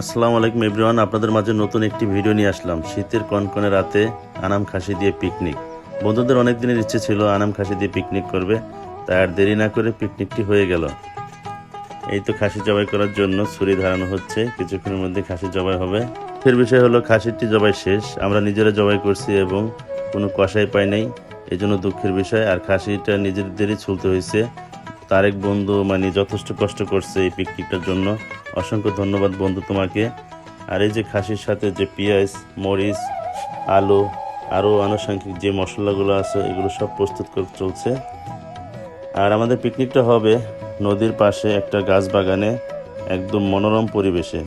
আসসালামু আলাইকুম এভরিওয়ান, আপনাদের মাঝে নতুন একটি ভিডিও নিয়ে আসলাম। শীতের কনকনে রাতে আনাম খাসি দিয়ে পিকনিক। বন্ধুদের অনেক দিনের ইচ্ছে ছিল আনাম খাসি দিয়ে পিকনিক করবে, তাই আর দেরি না করে পিকনিকটি হয়ে গেল। এই তো খাসি জবাই করার জন্য ছুরি ধারানো হচ্ছে, কিছুক্ষণের মধ্যে খাসি জবাই হবে। ফের বিষয় হলো খাসিটি জবাই শেষ, আমরা নিজেরা জবাই করছি এবং কোনো কষাই পাই নাই এই জন্য দুঃখের বিষয়। আর খাসিটা নিজেদেরই ছুলতে হয়েছে তার এক বন্ধু মানে যথেষ্ট কষ্ট করছে এই পিকনিকটার জন্য। অসংখ্য ধন্যবাদ বন্ধু তোমাকে। আর এই যে খাসির সাথে যে পেঁয়াজ, মরিচ, আলু আরও আনুষঙ্গিক যে মশলাগুলো আছে, এগুলো সব প্রস্তুত করে চলছে। আর আমাদের পিকনিকটা হবে নদীর পাশে একটা গাছ বাগানে, একদম মনোরম পরিবেশে।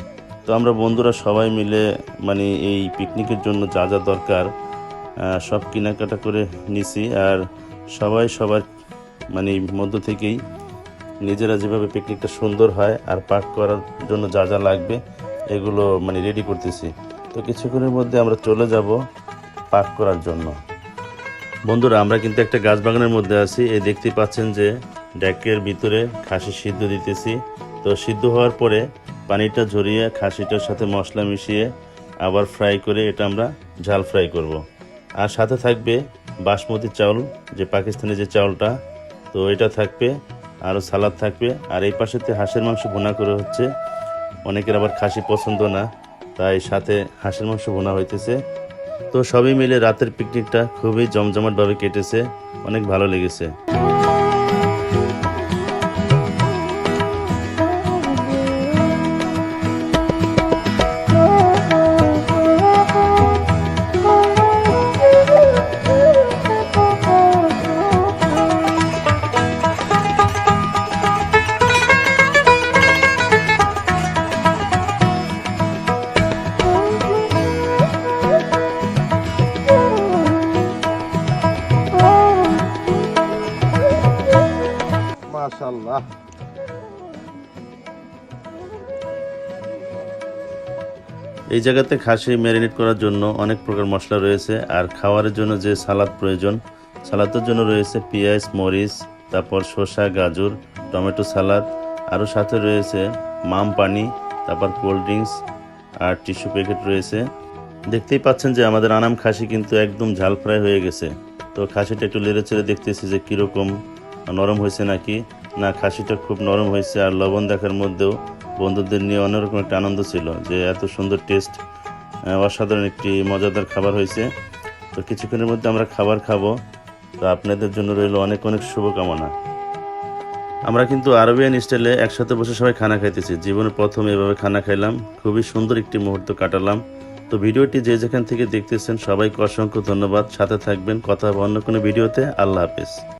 তো আমরা বন্ধুরা সবাই মিলে মানে এই পিকনিকের জন্য যা যা দরকার সব কেনাকাটা করে নিছি। আর সবাই সবার মানে মধ্য থেকেই নিজেরা যেভাবে পিকনিকটা সুন্দর হয় আর পাক করার জন্য যা যা লাগবে, এগুলো মানে রেডি করতেছি। তো কিছুক্ষণের মধ্যে আমরা চলে যাব পাক করার জন্য। বন্ধুরা, আমরা কিন্তু একটা গাছ বাগানের মধ্যে আছি। এই দেখতে পাচ্ছেন যে ড্যাকের ভিতরে খাসি সিদ্ধ দিতেছি। তো সিদ্ধ হওয়ার পরে পানিটা ঝরিয়ে খাসিটার সাথে মশলা মিশিয়ে আবার ফ্রাই করে এটা আমরা ঝাল ফ্রাই করব। আর সাথে থাকবে বাসমতি চাউল, যে পাকিস্তানি যে চাউলটা তো এটা থাকবে আরও সালাদ থাকবে। আর এই পাশেতে হাঁসের মাংস ভুনা করে হচ্ছে। অনেকের আবার খাসি পছন্দ না, তাই সাথে হাঁসের মাংস ভুনা হইতেছে। তো সবই মিলে রাতের পিকনিকটা খুবই জমজমাটভাবে কেটেছে, অনেক ভালো লেগেছে। মাশাল্লাহ এই জায়গাতে খাসি ম্যারিনেট করার জন্য অনেক প্রকার মশলা রয়েছে, আর খাওয়ারের জন্য যে সালাদ প্রয়োজন, সালাদের জন্য রয়েছে পেঁয়াজ, মরিচ, তারপর শসা, গাজর, টমেটো সালাদ, আরও সাথে রয়েছে মাম পানি, তারপর কোল্ড ড্রিঙ্কস, আর টিস্যু প্যাকেট রয়েছে। দেখতেই পাচ্ছেন যে আমাদের আনাম খাসি কিন্তু একদম ঝাল ফ্রাই হয়ে গেছে। তো খাসিটা একটু লেড়ে চেড়ে দেখতেছি যে কীরকম নরম হয়েছে নাকি? না, খাসিটা খুব নরম হয়েছে আর লবণ দেখার মধ্যেও বন্ধুদের নিয়ে অন্যরকম একটা আনন্দ ছিল যে এত সুন্দর টেস্ট অসাধারণ একটি মজাদার খাবার হয়েছে। তো কিছুক্ষণের মধ্যে আমরা খাবার খাব। তো আপনাদের জন্য রইল অনেক অনেক শুভকামনা। আমরা কিন্তু আরবিয়ান স্টাইলে একসাথে বসে সবাই খানা খাইতেছি। জীবনে প্রথম এভাবে খানা খাইলাম। খুবই সুন্দর একটি মুহূর্ত কাটালাম। তো ভিডিওটি যে যেখান থেকে দেখতেছেন, সবাইকে অসংখ্য ধন্যবাদ। সাথে থাকবেন, কথা হবে অন্য কোনো ভিডিওতে। আল্লাহ হাফেজ।